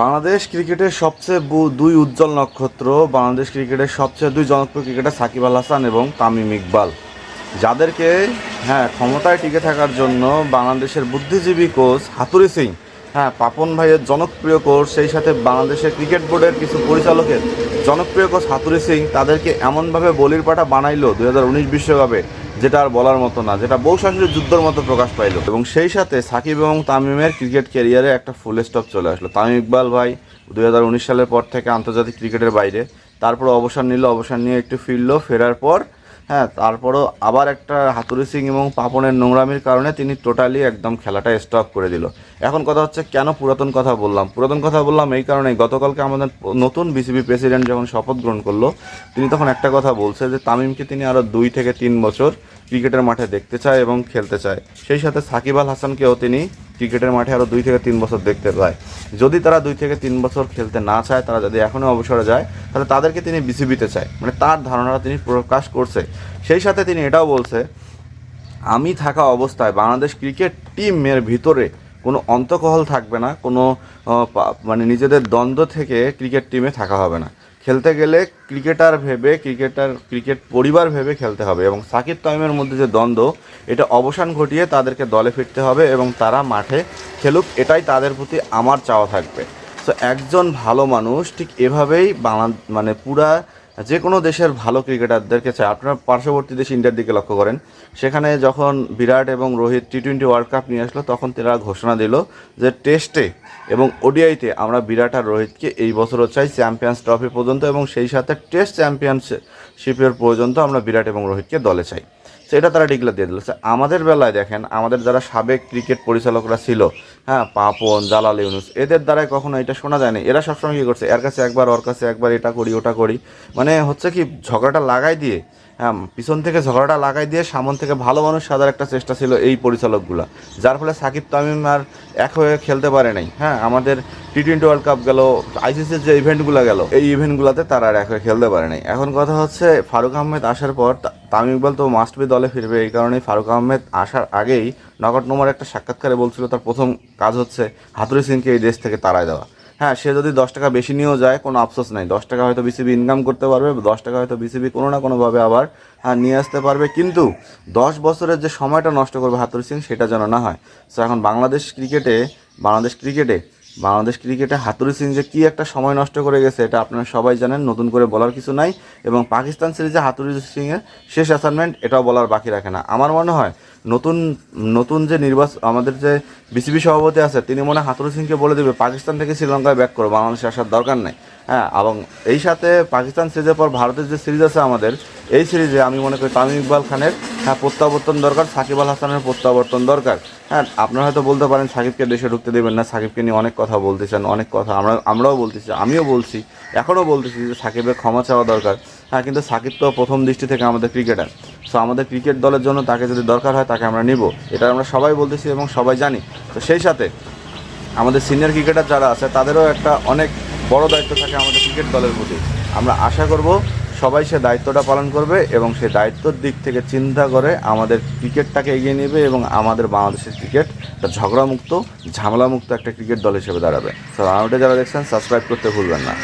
বাংলাদেশ ক্রিকেটের সবচেয়ে দুই উজ্জ্বল নক্ষত্র, বাংলাদেশ ক্রিকেটের সবচেয়ে দুই জনপ্রিয় ক্রিকেটার সাকিব আল হাসান এবং তামিম ইকবাল। যাদেরকে হ্যাঁ ক্ষমতায় টিকে থাকার জন্য বাংলাদেশের বুদ্ধিজীবী কোচ হাতুরি সিং হ্যাঁ পাপন ভাইয়ের জনপ্রিয় কোচ, সেই সাথে বাংলাদেশের ক্রিকেট বোর্ডের কিছু পরিচালকের জনপ্রিয় কোচ হাতুরি সিং, তাদেরকে এমনভাবে বলির পাটা বানাইল দু হাজার উনিশ বিশ্বকাপে। যেটা আর বলার মতো না, যেটা বউ শাশুড়ির যুদ্ধের মতো প্রকাশ পাইল। এবং সেই সাথে সাকিব এবং তামিমের ক্রিকেট ক্যারিয়ারে একটা ফুল স্টপ চলে আসলো। তামিম ইকবাল ভাই দুই হাজার উনিশ সালের পর থেকে আন্তর্জাতিক ক্রিকেটের বাইরে, তারপর অবসর নিল, অবসর নিয়ে একটু ফিরল, ফেরার পর হ্যাঁ তারপরও আবার একটা হাতুরি সিং এবং পাপনের নোংরামির কারণে তিনি টোটালি একদম খেলাটা স্টপ করে দিল। এখন কথা হচ্ছে কেন পুরাতন কথা বললাম? পুরাতন কথা বললাম এই কারণে গতকালকে আমাদের নতুন বিসিবি প্রেসিডেন্ট যখন শপথ গ্রহণ করল, তিনি তখন একটা কথা বলছে যে, তামিমকে তিনি আরও দুই থেকে তিন বছর ক্রিকেটের মাঠে দেখতে চায় এবং খেলতে চায়। সেই সাথে সাকিব আল হাসানকেও তিনি ক্রিকেটের মাঠে আরও দুই থেকে তিন বছর দেখতে পায়। যদি তারা দুই থেকে তিন বছর খেলতে না চায়, তারা যদি এখনও অবসরে যায়, তাহলে তাদেরকে তিনি বিসিবিতে চায়। মানে তার ধারণাটা তিনি প্রকাশ করছে। সেই সাথে তিনি এটাও বলছে, আমি থাকা অবস্থায় বাংলাদেশ ক্রিকেট টিমের ভিতরে কোনো অন্তকহল থাকবে না, কোনো মানে নিজেদের দ্বন্দ্ব থেকে ক্রিকেট টিমে থাকা হবে না। খেলতে গেলে ক্রিকেটার ভেবে, ক্রিকেটার, ক্রিকেট পরিবার ভেবে খেলতে হবে এবং সাকিব তামিমের মধ্যে যে দ্বন্দ্ব, এটা অবসান ঘটিয়ে তাদেরকে দলে ফিরতে হবে এবং তারা মাঠে খেলুক, এটাই তাদের প্রতি আমার চাওয়া থাকবে। তো একজন ভালো মানুষ ঠিক এভাবেই বাংলা মানে পুরা যে কোনো দেশের ভালো ক্রিকেটারদেরকে চায় আপনার পার্শ্ববর্তী দেশ ইন্ডিয়ার দিকে লক্ষ্য করেন। সেখানে যখন বিরাট এবং Rohit T twenty world cup নিয়ে আসলো, তখন তারা ঘোষণা দিল যে টেস্টে এবং ওডিআইতে আমরা বিরাট আর রোহিতকে এই বছরও চাই চ্যাম্পিয়ন্স ট্রফি পর্যন্ত এবং সেই সাথে টেস্ট চ্যাম্পিয়নশিপের পর্যন্ত আমরা বিরাট এবং রোহিতকে দলে চাই। সেটা তারা ডিক্লেয়ার দিয়ে দিল। আমাদের বেলায় দেখেন, আমাদের যারা সাবেক ক্রিকেট পরিচালকরা ছিল হ্যাঁ পাপন, জালাল ইউনুস, এদের দ্বারাই কখনো এটা শোনা যায়নি। এরা সবসময় কী করছে, এর কাছে একবার, ওর কাছে একবার, এটা করি, ওটা করি। মানে হচ্ছে কি, ঝগড়াটা লাগাই দিয়ে হ্যাঁ পিছন থেকে ঝগড়াটা লাগাই দিয়ে সামন থেকে ভালো মানুষ সাজার একটা চেষ্টা ছিল এই পরিচালকগুলা। যার ফলে সাকিব তামিম আর এক হয়ে খেলতে পারে নাই। হ্যাঁ আমাদের টি টোয়েন্টি ওয়ার্ল্ড কাপ গেল আইসিসির যে ইভেন্টগুলো গেল এই ইভেন্টগুলোতে তারা আর এক হয়ে খেলতে পারে নাই। এখন কথা হচ্ছে, ফারুক আহমেদ আসার পর তা- তামিম ইকবাল তো মাস্ট বি দলে ফিরবে, এই কারণেই ফারুক আহমেদ আসার আগেই নকট নোমার একটা সাক্ষাৎকারে বলছিল, তার প্রথম কাজ হচ্ছে হাতুরি সিংকে এই দেশ থেকে তাড়ায় দেওয়া। হ্যাঁ সে যদি দশ টাকা বেশি নিয়েও যায়, কোনো আফসোস নাই। দশ টাকা হয়তো বিসিবি ইনকাম করতে পারবে, দশ টাকা হয়তো বিসিবি কোনো না কোনোভাবে আবার হ্যাঁ নিয়ে আসতে পারবে। কিন্তু দশ বছরের যে সময়টা নষ্ট করবে হাতুরি সিং, সেটা যেন না হয়। সো এখন বাংলাদেশ ক্রিকেটে বাংলাদেশ ক্রিকেটে বাংলাদেশ ক্রিকেটে হাতুরি সিং যে কী একটা সময় নষ্ট করে গেছে, এটা আপনারা সবাই জানেন, নতুন করে বলার কিছু নাই। এবং পাকিস্তান সিরিজে হাতুরি সিংয়ের শেষ অ্যাসাইনমেন্ট এটাও বলার বাকি রাখে না। আমার মনে হয় নতুন নতুন যে নির্বাচন, আমাদের যে বিসিবি সভাপতি আছে, তিনি মনে হাতুরি সিংকে বলে দেবে, পাকিস্তান থেকে শ্রীলঙ্কায় ব্যাক করো, বাংলাদেশে আসার দরকার নেই। হ্যাঁ এবং এই সাথে পাকিস্তান সিরিজের পর ভারতের যে সিরিজ আছে আমাদের, এই সিরিজে আমি মনে করি তামিম ইকবাল খানের হ্যাঁ প্রত্যাবর্তন দরকার, সাকিব আল হাসানের প্রত্যাবর্তন দরকার। হ্যাঁ আপনারা হয়তো বলতে পারেন, সাকিবকে দেশে ঢুকতে দেবেন না, সাকিবকে নিয়ে অনেক কথা বলতেছেন অনেক কথা, আমরা, আমরাও বলতেছি, আমিও বলছি, এখনও বলতেছি যে সাকিবের ক্ষমা চাওয়া দরকার। হ্যাঁ কিন্তু সাকিব তো প্রথম দৃষ্টি থেকে আমাদের ক্রিকেটার সো আমাদের ক্রিকেট দলের জন্য তাকে যদি দরকার হয়, তাকে আমরা নিব। এটা আমরা সবাই বলতেছি এবং সবাই জানি। তো সেই সাথে আমাদের সিনিয়র ক্রিকেটার যারা আছে, তাদেরও একটা অনেক বড় দায়িত্ব থাকে আমাদের ক্রিকেট দলের প্রতি। আমরা আশা করব সবাই সে দায়িত্বটা পালন করবে এবং সেই দায়িত্বর দিক থেকে চিন্তা করে আমাদের ক্রিকেটটাকে এগিয়ে নেবে এবং আমাদের বাংলাদেশের ক্রিকেট ঝগড়ামুক্ত, ঝামেলামুক্ত একটা ক্রিকেট দল হিসেবে দাঁড়াবে। স্যার আমাদের যারা দেখছেন সাবস্ক্রাইব করতে ভুলবেন না।